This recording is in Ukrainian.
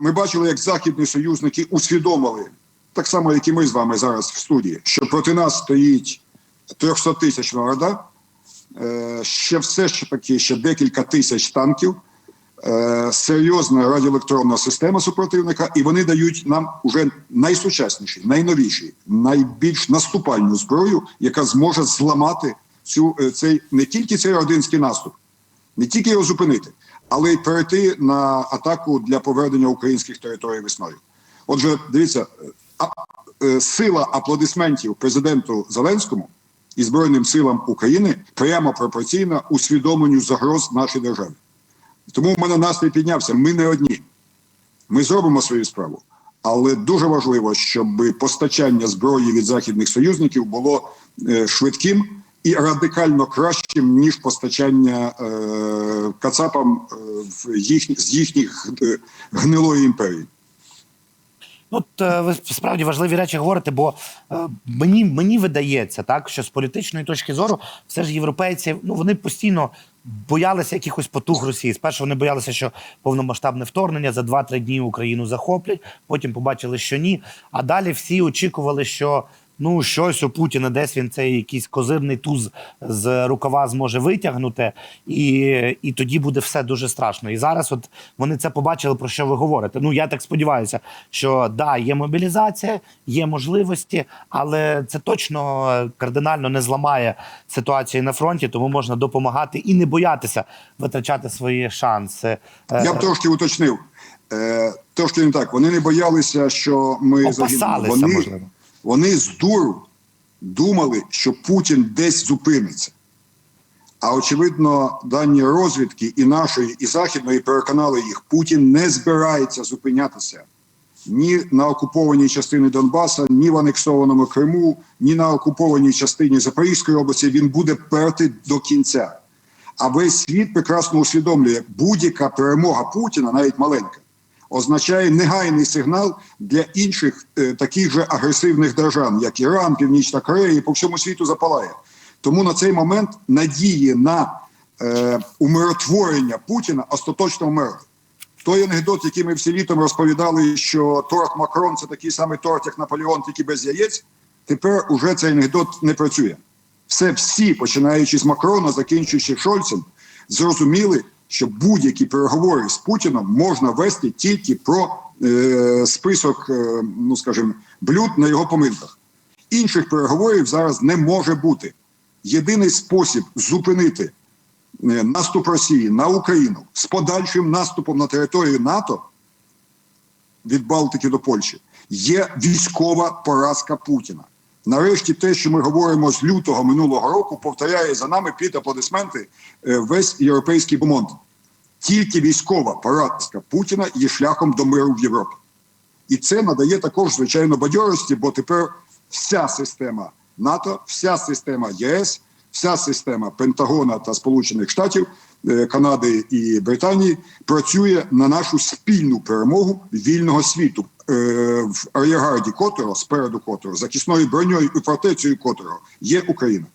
Ми бачили, як західні союзники усвідомили, так само, як і ми з вами зараз в студії, що проти нас стоїть 300 тисячна орда, е, ще все ж таки ще декілька тисяч танків, е, серйозна радіоелектронна система супротивника, і вони дають нам уже найсучасніші, найновіші, найбільш наступальну зброю, яка зможе зламати цю е, цей не тільки цей ординський наступ, не тільки його зупинити, але й перейти на атаку для повернення українських територій весною. Отже, дивіться, а, е, сила аплодисментів президенту Зеленському і Збройним силам України прямо пропорційна усвідомленню загроз нашій державі. Тому в мене настрій піднявся. Ми не одні. Ми зробимо свою справу. Але дуже важливо, щоб постачання зброї від західних союзників було е, швидким і радикально кращим, ніж постачання е, кацапам е, їх, з їхніх е, гнилої імперії. От е, ви справді важливі речі говорите, бо е, мені, мені видається так, що з політичної точки зору все ж європейці ну вони постійно боялися якихось потуг Росії. Спершу вони боялися, що повномасштабне вторгнення за 2-3 дні Україну захоплять. Потім побачили, що ні. А далі всі очікували, що ну щось у Путіна десь він цей якийсь козирний туз з рукава зможе витягнути, і, і тоді буде все дуже страшно. І зараз, от вони це побачили, про що ви говорите. Ну я так сподіваюся, що да, є мобілізація, є можливості, але це точно кардинально не зламає ситуацію на фронті, тому можна допомагати і не боятися витрачати свої шанси. Е, Я б трошки уточнив. Е, трошки не так. Вони не боялися, що ми загинемо. Вони, можливо. Вони з дуру думали, що Путін десь зупиниться. А очевидно, дані розвідки і нашої, і західної переконали їх, Путін не збирається зупинятися ні на окупованій частині Донбаса, ні в анексованому Криму, ні на окупованій частині Запорізької області. Він буде перти до кінця. А весь світ прекрасно усвідомлює, будь-яка перемога Путіна, навіть маленька, означає негайний сигнал для інших е, таких же агресивних держав, як Іран, Північна Корея, і по всьому світу запалає. Тому на цей момент надії на е, умиротворення Путіна остаточно вмерли. Той анекдот, який ми всі літом розповідали, що торт Макрон це такий самий торт, як Наполеон, тільки без яєць. Тепер уже цей анекдот не працює. Все всі, починаючи з Макрона, закінчуючи Шольцем, зрозуміли, що будь-які переговори з Путіном можна вести тільки про е, список, е, ну скажімо, блюд на його поминках. Інших переговорів зараз не може бути. Єдиний спосіб зупинити е, наступ Росії на Україну з подальшим наступом на територію НАТО від Балтики до Польщі є військова поразка Путіна. Нарешті, те, що ми говоримо з лютого минулого року, повторяє за нами під аплодисменти е, весь європейський бомонд. Тільки військова поразка Путіна є шляхом до миру в Європі. І це надає також звичайно бадьорості, бо тепер вся система НАТО, вся система ЄС, вся система Пентагона та Сполучених Штатів, е, Канади і Британії працює на нашу спільну перемогу вільного світу, в ар'єргарді котрого, спереду котрого, захисною броньою і фортецею котрого є Україна.